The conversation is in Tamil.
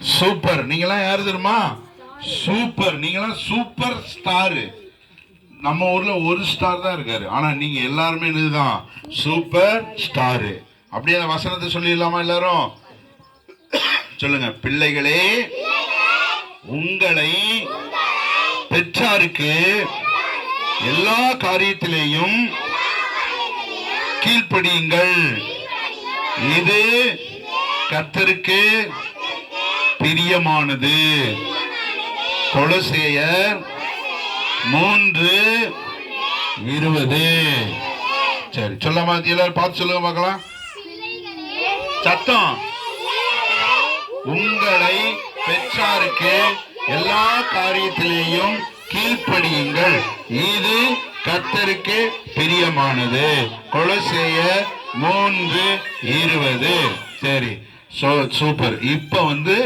சூப்பர். நீங்களாம் யாரு தெரியுமா? சூப்பர். நீங்களாம் சூப்பர் ஸ்டாரு. நம்ம ஊர்ல ஒரு ஸ்டார் தான் இருக்காரு. ஆனா நீங்க எல்லாருமே இதுதான். Super star. அப்படியே அந்த வசனத்தை சொல்லிடலாமா எல்லாரும்? சொல்லுங்க. பிள்ளைகளே உங்களை பெற்றாருக்கு எல்லா காரியத்திலேயும் கீழ்ப்படியுங்கள். இது கத்தருக்கு பிரியமானது. கொலசேயர் மூன்று இருபது. சரி சொல்ல எல்லாரும் பார்த்து சொல்லுங்க பார்க்கலாம். சத்தம். உங்களை பெற்றாருக்கு எல்லா காரியத்திலேயும் கீழ்ப்படியுங்கள். இது கத்தருக்கு பிரியமானது. கொலசேய மூன்று இருபது. சரி சோ சூப்பர். இப்ப வந்து